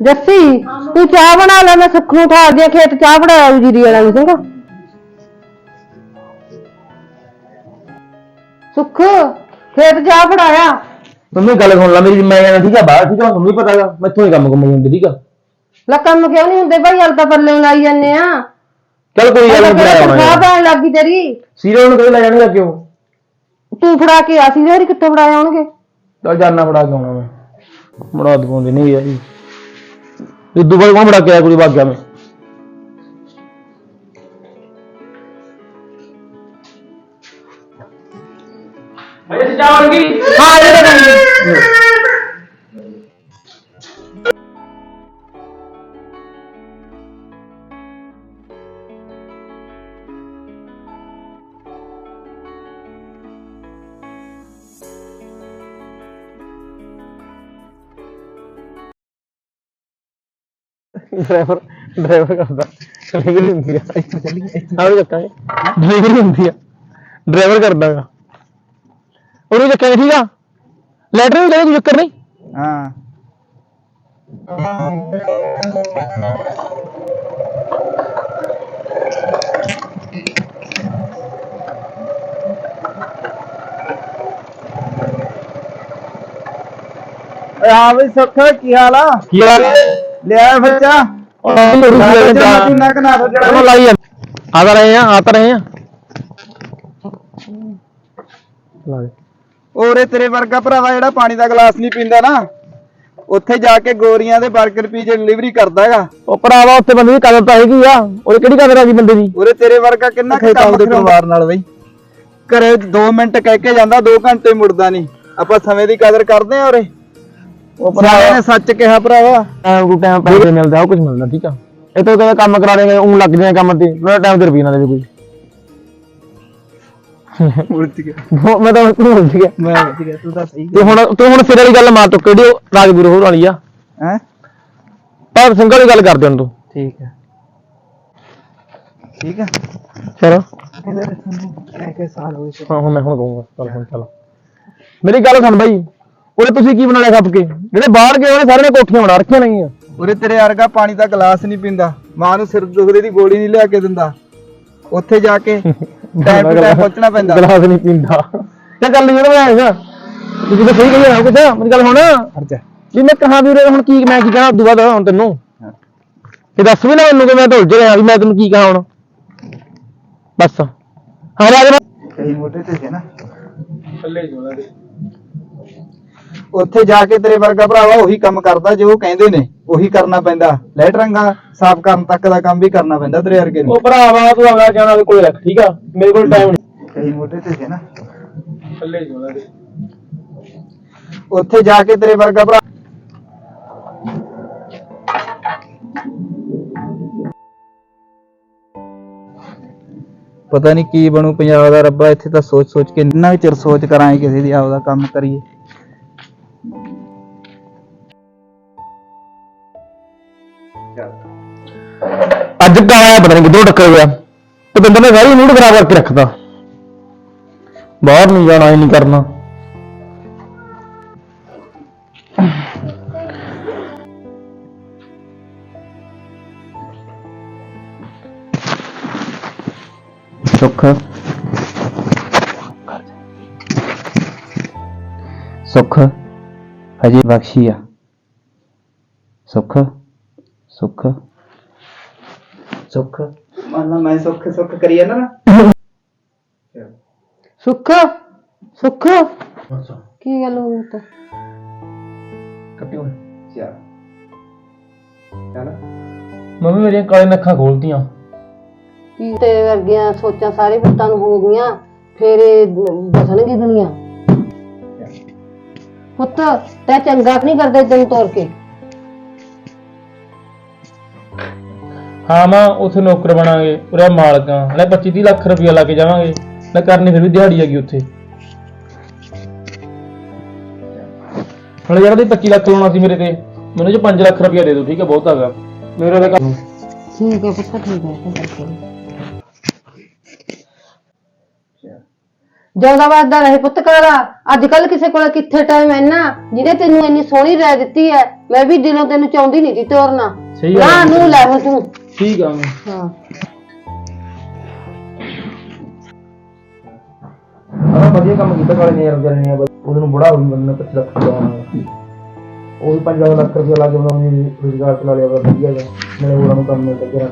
ਜੱਸੀ ਤੂੰ ਚਾਹ ਬਣਾ ਲੈ ਮੈਂ ਸੁੱਖ ਨੂੰ ਠਾਲ ਦੇ ਖੇਤ ਚਾਹ ਬਣਾਇਆ ਜੀਰੀ ਵਾਲਾ ਵੀ ਚੰਗਾ? ਸੁੱਖ ਖੇਤ ਚਾਹ ਫੜਾਇਆ ਮੰਮੀ ਗੱਲ ਸੁਣ ਲੈ ਮੇਰੀ ਮੈਂ ਜਾਣਾ ਠੀਕ ਆ ਬਾਹਰ ਠੀਕ ਆ? ਮੰਮੀ ਪਤਾ ਹੈਗਾ ਮੈਥੋਂ ਹੀ ਕੰਮ ਕੰਮ ਹੁੰਦੇ ਠੀਕ ਆ? ਲੈ ਕੰਮ ਕਿਉਂ ਨਹੀਂ ਹੁੰਦੇ ਭਾਈ ਹਲ ਤਾਂ ਪੱਲੇ ਨੂੰ ਲਾਈ ਜੰਨੇ ਆ। ਚੱਲ ਕੋਈ ਗੱਲ ਨਹੀਂ ਬੁਲਾਇਆ ਤਨਖਾਹ ਹੋਣਾ ਪੈਣ ਲੱਗੀ ਤੇਰੀ। ਸੀਰੀਅਲ ਨੂੰ ਕਦੇ ਲੈ ਜਾਣਗੇ ਕਿਉਂ ਤੂੰ ਫੜਾ ਕੇ ਆ ਸੀ ਜਿਹੜੀ ਕਿੱਥੋਂ ਫੜਾਏ ਆਉਣਗੇ? ਚੱਲ ਜਾਨਾ ਫੜਾ ਕੇ ਆਉਣਾ ਮੈਂ। ਬੜਾ ਦਵਾਉਂਦੇ ਨਹੀਂ ਯਾਰ ਇਹ ਦੁਬਾਰਾ ਕੌਣ ਫੜਾ ਕੇ ਆਇਆ ਕੋਈ ਭਾਗਿਆ ਮੈਂ? ਅਜੇ ਚਾਵਲ ਕੀ ਹਾਂ ਇਹ ਤਾਂ ਡਰਾਈਵਰ ਡਰਾਈਵਰ ਕਰਦਾ ਡਰਾਈਵਰ ਹੁੰਦੀ ਆ ਆਹ ਚੱਕਾਂਗੇ ਡਰਾਈਵਰ ਹੁੰਦੀ ਆ ਡਰਾਈਵਰ ਕਰਦਾਗਾ ਉਹਨੂੰ ਚੱਕਾਂਗੇ ਠੀਕ ਆ ਲੈਟਰ ਵੀ ਕਰੇ ਕੋਈ ਚੱਕਰ ਨਹੀਂ ਹਾਂ ਓਏ ਹਾਂ ਬਈ ਸੁੱਖ ਕੀ ਹਾਲ ਆ ਕੀ ਹਾਲ ਲਿਆ ਬੱਚਾ ਉਹ ਲੋੜੀ ਸੀ ਬੱਚਾ ਕਿੰਨਾ ਕਨਾ ਦੋ ਚਲੋ ਲਾਈ ਆ ਆ ਤਾਂ ਰਹੇ ਆ ਆ ਤਾਂ ਰਹੇ ਆ। ਲਾ ਦੇ। ਔਰੇ ਤੇਰੇ ਵਰਗਾ ਭਰਾਵਾ ਜਿਹੜਾ ਪਾਣੀ ਦਾ ਗਲਾਸ ਨਹੀਂ ਪੀਂਦਾ ਨਾ ਉੱਥੇ ਜਾ ਕੇ ਗੋਰੀਆਂ ਦੇ 버ਗਰ ਪੀਜ਼ੇ ਡਿਲੀਵਰੀ ਕਰਦਾ ਹੈਗਾ। ਉਹ ਭਰਾਵਾ ਉੱਥੇ ਬੰਦੇ ਦੀ ਕਦਰ ਤਾਂ ਹੈਗੀ ਆ। ਉਹਦੀ ਕਿਹੜੀ ਕਦਰ ਆ ਗਈ ਬੰਦੇ ਦੀ? ਉਰੇ ਤੇਰੇ ਵਰਗਾ ਕਿੰਨਾ ਕੁ ਕੰਮ ਦੇ ਪਰਿਵਾਰ ਨਾਲ ਬਈ। ਘਰੇ 2 ਮਿੰਟ ਕਹਿ ਕੇ ਜਾਂਦਾ 2 ਘੰਟੇ ਮੁੜਦਾ ਨਹੀਂ। ਆਪਾਂ ਸਮੇਂ ਦੀ ਕਦਰ ਕਰਦੇ ਆ ਉਰੇ। ਉਹ ਸਾਰਿਆਂ ਨੇ ਸੱਚ ਕਿਹਾ ਭਰਾਵਾ। ਟਾਈਮ ਟੂ ਟਾਈਮ ਪੈਸੇ ਮਿਲਦਾ ਉਹ ਕੁਝ ਮਿਲਦਾ ਠੀਕ ਆ। ਇਹ ਤੋਂ ਕਦੇ ਕੰਮ ਕਰਾ ਦੇਗਾ ਉਹ ਲੱਗ ਜਾਏ ਕੰਮ ਤੇ। ਮੇਰਾ ਟਾਈਮ ਤੇ ਰੁਪਈਆ ਨਾ ਦੇਵੇ ਕੋਈ। ਉਲਝ ਗਿਆ। ਉਹ ਮੈਂ ਤਾਂ ਭੁੱਲ ਗਿਆ। ਮੈਂ ਉਲਝ ਗਿਆ ਤੂੰ ਤਾਂ ਸਹੀ ਤੇ ਹੁਣ ਤੂੰ ਹੁਣ ਸਿਰ ਵਾਲੀ ਗੱਲ ਮਾਰ ਤੋ ਕਿਹੜੀ ਉਹ ਰਾਜਪੁਰ ਹੋਰ ਵਾਲੀ ਆ? ਹੈ? ਪਰ ਸਿੰਘ ਵਾਲੀ ਗੱਲ ਕਰਦੇ ਹੁਣ ਤੂੰ। ਠੀਕ ਹੈ ਠੀਕ ਹੈ ਚਲੋ। ਕਹਿ ਕੇ ਸਾਲ ਹੋਏ ਹਾਂ ਹੁਣ ਮੈਂ ਹੁਣ ਕਹੂੰਗਾ। ਚੱਲ ਹੁਣ ਚੱਲ। ਮੇਰੀ ਗੱਲ ਸੁਣ ਬਾਈ। ਉਹਨੇ ਤੁਸੀਂ ਕੀ ਬਣਾ ਲਿਆ ਖੱਪ ਕੇ? ਜਿਹੜੇ ਬਾਹਰ ਗਏ ਉਹਨੇ ਸਾਰੇ ਨੇ ਕੋਠੀਆਂ ਬਣਾ ਰੱਖੀਆਂ ਨਹੀਂਆਂ ਉਰੇ ਤੇਰੇ ਵਰਗਾ ਪਾਣੀ ਦਾ ਗਲਾਸ ਨਹੀਂ ਪੀਂਦਾ। ਮਾਂ ਨੂੰ ਸਿਰ ਦੁਖਦੇ ਦੀ ਗੋਲੀ ਨਹੀਂ ਲਿਆ ਕੇ ਦਿੰਦਾ। ਉੱਥੇ ਜਾ ਕੇ ਟਾਈਮ ਟੂ ਟਾਈਮ ਪਹੁੰਚਣਾ ਪੈਂਦਾ। ਗਲਾਸ ਨਹੀਂ ਪੀਂਦਾ। ਕੀ ਗੱਲ ਨਹੀਂ ਉਹਦਾ ਹੈਗਾ ਤੁਸੀਂ ਤਾਂ ਸਹੀ ਕਹੀ ਕੁਛ। ਮੇਰੀ ਗੱਲ ਹੁਣ। ਖਰਚਾ ਵੀ ਮੈਂ ਕਹਾਂ ਵੀਰੇ ਹੁਣ ਕੀ ਮੈਂ ਕੀ ਕਹਾਂ ਉਦੋਂ ਬਾਅਦ ਹੁਣ ਤੈਨੂੰ। ਇਹ ਦੱਸ ਵੀ ਨਾ ਮੈਨੂੰ ਕਿ ਮੈਂ ਤਾਂ ਉਲਝ ਰਿਹਾ ਵੀ ਮੈਂ ਤੈਨੂੰ ਕੀ ਕਹਾਂ ਹੁਣ। ਬਸ। ਹਾਂ ਰਾਜ ਕਈ ਮੋਟੇ ਤੇ ਸੀ ਨਾ। ਉੱਥੇ ਜਾ ਕੇ ਤੇਰੇ ਵਰਗਾ ਭਰਾਵਾ ਉਹੀ ਕੰਮ ਕਰਦਾ ਜੋ ਉਹ ਕਹਿੰਦੇ ਨੇ ਉਹੀ ਕਰਨਾ ਪੈਂਦਾ। ਲੈਟਰਿੰਗਾਂ ਸਾਫ਼ ਕਰਨ ਤੱਕ ਦਾ ਕੰਮ ਵੀ ਕਰਨਾ ਪੈਂਦਾ ਤੇਰੇ ਵਰਗੇ ਨੂੰ। ਉਹ ਭਰਾਵਾ ਤੂੰ ਅਗਲਾ ਜਾਣਾ ਵੀ ਕੋਈ ਰੱਖ ਠੀਕ ਆ? ਮੇਰੇ ਕੋਲ ਟਾਈਮ ਨਹੀਂ ਕਈ ਮੋਟੇ ਤੇ ਸੀ ਨਾ। ਉੱਥੇ ਜਾ ਕੇ ਤੇਰੇ ਵਰਗਾ ਭਰਾ ਪਤਾ ਨਹੀਂ ਕੀ ਬਣੂ ਪੰਜਾਬ ਦਾ ਰੱਬਾ ਇੱਥੇ ਤਾਂ ਸੋਚ ਸੋਚ ਕੇ ਇੰਨਾ ਚਿਰ ਸੋਚ ਕਰਾਂਗੇ ਕਿਸੇ ਦੀ ਆਪਦਾ ਕੰਮ ਕਰੀਏ। ਅੱਜ ਕਾਲਾ ਪਤਾ ਨਹੀਂ ਕਿੱਧਰੋਂ ਟੱਕਰ ਗਿਆ। ਤੇ ਬੰਦੇ ਨੇ ਸਾਰੀ ਮੂਡ ਖਰਾਬ ਕਰਕੇ ਰੱਖਤਾ। ਬਾਹਰ ਨਹੀਂ ਜਾਣਾ ਇਹ ਨਹੀਂ ਕਰਨਾ। ਸੁੱਖ। ਸੁੱਖ। ਹਜੇ ਬਖਸ਼ੀ ਆ। ਸੁੱਖ। ਸੁੱਖ। ਸੁੱਖ। ਮੰਨ ਲਾ ਮੈਂ ਸੁੱਖ ਸੁੱਖ ਕਰੀ ਜਾਂਦਾ ਨਾ। ਸੁੱਖ ਸੁੱਖ। ਕੀ ਗੱਲ ਹੋ ਗਈ ਤਾਂ? ਕੱਟੀ ਹੋਏ ਚਲ। ਮੰਮੀ ਮੇਰੀਆਂ ਕਾਲੇ ਨੱਖਾਂ ਖੋਲਤੀਆਂ। ਕੀ ਤੇ ਵਰਗੀਆਂ ਸੋਚਾਂ ਸਾਰੇ ਪੁੱਤਾਂ ਨੂੰ ਹੋ ਗਈਆਂ ਫੇਰ ਇਹ ਬਸਣਗੀ ਦੁਨੀਆ। ਪੁੱਤ ਤੈ ਚੰਗਾ ਨਹੀਂ ਕਰਦੇ ਤੈਨੂੰ ਤੋਰ ਕੇ। ਹਾਂ ਮਾਂ ਉੱਥੇ ਨੌਕਰ ਬਣਾਂਗੇ ਉਰੇ ਮਾਲਕਾਂ ਹਲੇ 25 30 ਲੱਖ ਰੁਪਇਆ ਲਾ ਕੇ ਜਾਵਾਂਗੇ। ਨਾ ਕਰਨੀ ਫਿਰ ਵੀ ਦਿਹਾੜੀ ਹੈਗੀ ਉੱਥੇ। ਹਲੇ ਯਾਰ ਦੀ 25 ਲੱਖ ਲਾਉਣਾ ਸੀ ਮੇਰੇ ਤੇ। ਮੈਨੂੰ ਜੇ 5 ਲੱਖ ਰੁਪਇਆ ਦੇ ਦਿਓ ਠੀਕ ਹੈ ਬਹੁਤ ਹੈਗਾ। ਮੇਰੇ ਦਾ ਕੰਮ ਠੀਕ ਹੈ ਪੁੱਤ ਠੀਕ ਹੈ ਨੀ। ਜਿਉਂਦਾ ਵੱਸਦਾ ਰਹੇ ਪੁੱਤ ਕਾਲਾ ਅੱਜ ਕੱਲ ਕਿਸੇ ਕੋਲ ਕਿੱਥੇ ਟਾਈਮ ਹੈ ਨਾ? ਜਿਹਨੇ ਤੈਨੂੰ ਇੰਨੀ ਸੋਹਣੀ ਰਹਿ ਦਿੱਤੀ ਹੈ ਮੈਂ ਵੀ ਦਿਲੋਂ ਤੈਨੂੰ ਚਾਹੁੰਦੀ ਨਹੀਂ ਸੀ ਤੋਰਨਾ। ਸਹੀ ਨਾ ਨੂੰ ਲੈ ਹੁਣ ਤੂੰ। ਠੀਕ ਆ ਮੈਂ। ਹਾਂ। ਆਹ ਵਧੀਆ ਕੰਮ ਕੀਤਾ ਕਾਲੇ ਨੇ ਯਾਰ ਵਿਚਾਰੇ ਨੇ। ਉਹਦੇ ਨੂੰ ਬੜਾ ਹੋਈ ਬੰਦੇ ਨੇ 25 ਲੱਖ ਰੁਪਇਆ ਉਹ 5 ਲੱਖ ਰੁਪਇਆ ਲਾ ਕੇ ਬਣਾਉਣੀ ਰੋਜ਼ਗਾਰ ਚਲਾ ਲਿਆ ਵਾ ਵਧੀਆ ਜਿਹਾ। ਨਾਲੇ ਹੋਰਾਂ ਨੂੰ ਕੰਮ ਮਿਲ ਗਿਆ